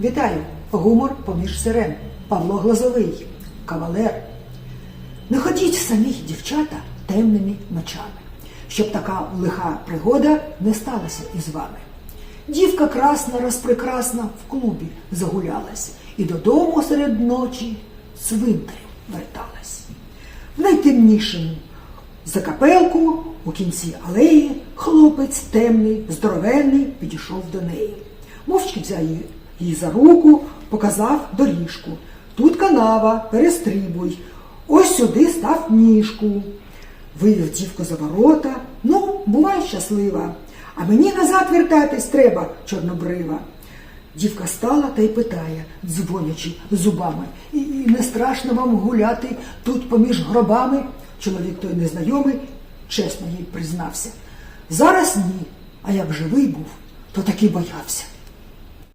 Вітаю! Гумор поміж сирен. Павло Глазовий, кавалер. Не ходіть самі, дівчата, темними ночами, щоб така лиха пригода не сталася із вами. Дівка красна, розпрекрасна в клубі загулялась і додому серед ночі цвинтарем верталась. В найтемнішому закапелку у кінці алеї хлопець темний, здоровенний підійшов до неї. Мовчки взяв її, її за руку, показав доріжку. Тут канава, перестрибуй. Ось сюди став ніжку. Вивів дівку за ворота. Ну, бувай щаслива. А мені назад вертатись треба, чорнобрива. Дівка стала та й питає, дзвонячи зубами, і, і не страшно вам гуляти тут поміж гробами? Чоловік той незнайомий чесно їй признався. Зараз ні, а як живий був, то таки боявся.